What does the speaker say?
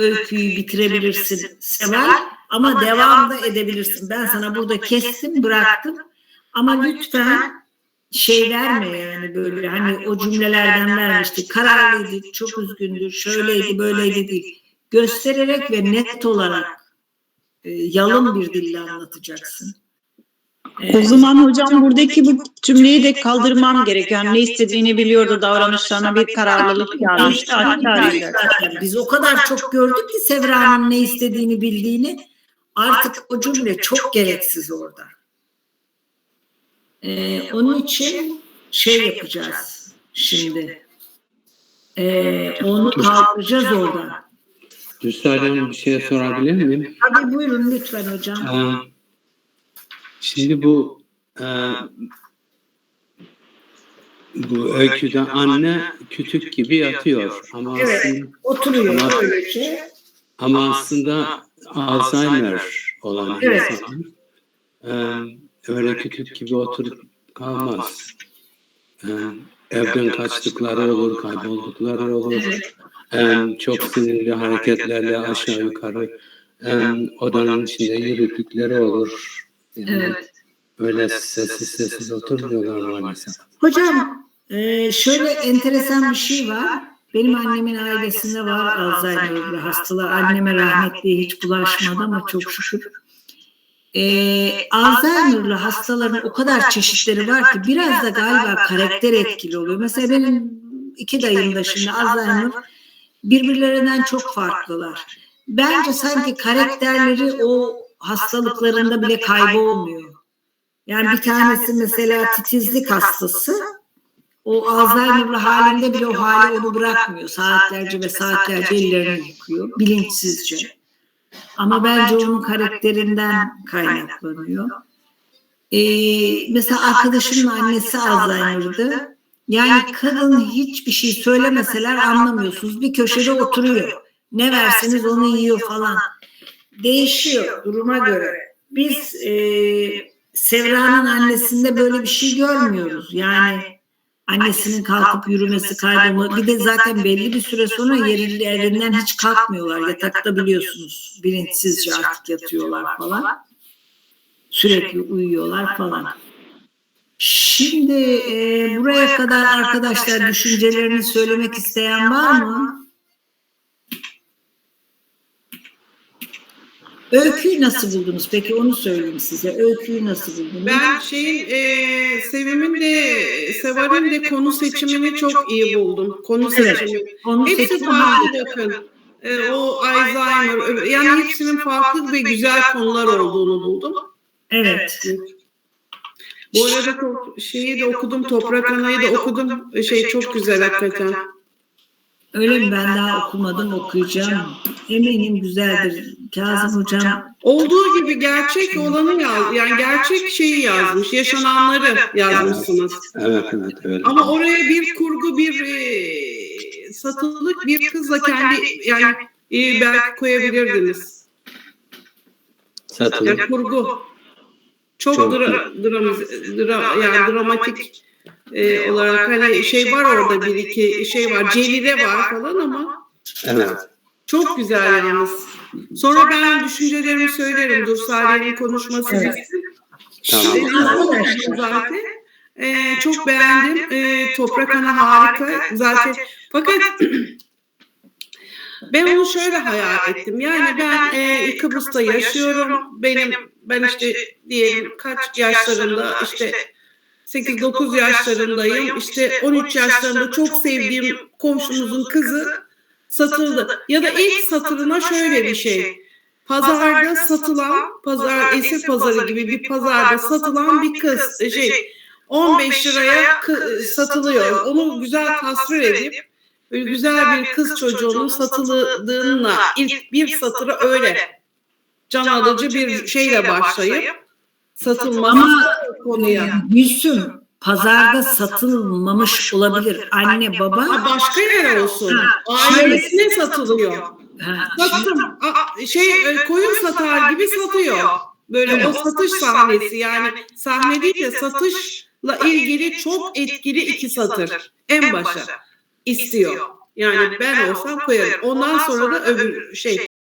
öyküyü bitirebilirsin Seval ama devam da edebilirsin. Ben sana burada kestim bıraktım. ama lütfen şey verme yani böyle hani o cümlelerden vermişti. Kararlıydı, çok üzgündü, şöyleydi, böyleydi değil. Göstererek ve net olarak e, yalın bir dille anlatacaksın. E, O zaman hocam buradaki bu cümleyi de kaldırmam gerekiyor. Yani ne istediğini biliyordu davranışlarına bir kararlılık. Zaten Biz o kadar çok gördük ki Sevra'nın ne istediğini bildiğini artık o cümle çok gereksiz orada. Ee, onun için şey yapacağız şimdi. Ee, onu kaldıracağız orada. Müsaade Hanım bir şey sorabilir miyim? Hadi buyurun lütfen hocam. Ee, şimdi bu e, bu öyküde anne kütük gibi yatıyor ama Evet. aslında, Oturuyor Ama- böylece. ama aslında Alzheimer olan Evet. insan e, öyle kütük gibi oturup kalmaz. E, evden kaçtıkları olur, kayboldukları olur. E, çok sinirli hareketlerle aşağı yukarı e, odanın içinde yürüdükleri olur. Yani Evet. Öyle sessiz sessiz oturmuyorlar maalesef. Hocam e, şöyle enteresan bir şey var. Benim annemin ailesinde var Alzheimer hastalığı. Anneme rahmetli hiç bulaşmadı ama çok şükür. E, Alzheimer'lı hastaların o kadar çeşitleri var ki biraz da galiba karakter etkili oluyor. Mesela benim iki dayım da şimdi Alzheimer birbirlerinden çok farklılar. Bence sanki karakterleri o hastalıklarında bile kaybolmuyor. Yani bir tanesi mesela titizlik hastası. O Alzheimer'lı halinde bile o hali onu bırakmıyor. Saatlerce ve saatlerce ellerini yıkıyor. Bilinçsizce. Ama bence onun karakterinden kaynaklanıyor. Ee, mesela arkadaşımın annesi Alzheimer'dı. Yani kadın hiçbir şey söylemeseler anlamıyorsunuz. Bir köşede oturuyor. Ne verseniz onu yiyor falan. Değişiyor duruma göre. Biz e, Sevra'nın annesinde böyle bir şey görmüyoruz. Yani annesinin kalkıp yürümesi, kaybolma. Bir de zaten belli bir süre sonra yerlerinden hiç kalkmıyorlar. Yatakta biliyorsunuz bilinçsizce artık yatıyorlar falan. Sürekli uyuyorlar falan. Şimdi e, buraya kadar arkadaşlar düşüncelerini söylemek isteyen var mı? Öyküyü nasıl buldunuz? Peki onu söyleyeyim size. Öyküyü nasıl buldunuz? Ben şeyin e, Sevim'in de Seval'in de konu seçimini çok iyi buldum. Konu Evet. seçimi. onu Hepsi farklı bakın. E, o Alzheimer yani hepsinin farklı ve güzel konular olduğunu buldum. Evet. Bu arada şeyi de okudum, Toprak Ana'yı da okudum. E, Şey çok güzel hakikaten. Öyle mi? Ben daha okumadım, okuyacağım. Eminim güzeldir. Kazım Hocam. Olduğu gibi gerçek olanı yaz, yani gerçek şeyi yazmış, yaşananları yazmışsınız. Evet evet evet. Ama oraya bir kurgu, bir e, satılık bir kızla kendi yani e, belki koyabilirdiniz. Satın. Yani kurgu. Çok, Çok dra, dram- dra- yani dramatik e, olarak hani şey var orada bir iki şey var, Celile var falan ama Evet. çok güzel yalnız. Sonra ben düşüncelerimi söylerim. Dur Salih'in konuşması Evet. bitsin. Tamam. Zaten. Ee, çok beğendim. Ee, Toprak Ana harika. Zaten fakat ben onu şöyle hayal ettim. Yani ben e, Kıbrıs'ta yaşıyorum. Benim ben işte diyelim kaç yaşlarında işte 8-9 yaşlarındayım. İşte 13 yaşlarında çok sevdiğim komşumuzun kızı satıldı. Ya da ilk satırına şöyle bir şey. Pazarda satılan, pazar esir pazarı gibi bir pazarda satılan bir kız şey 15 liraya kı- satılıyor. Onu güzel tasvir edip böyle güzel bir kız çocuğunun satıldığına ilk bir satırı öyle can alıcı bir şeyle başlayıp satılması Ama konuya. Gülsüm pazarda satılmamış olabilir. Anne baba. Ha, başka yer olsun. Ha, Ailesine satılıyor. Ha, Sattım. Aa, Şey e, koyun satar gibi satıyor. Böyle o satış sahnesi yani sahne değil de satışla ilgili çok etkili iki satır. En başa istiyor. Yani ben olsam koyarım. Ondan sonra da öbür şey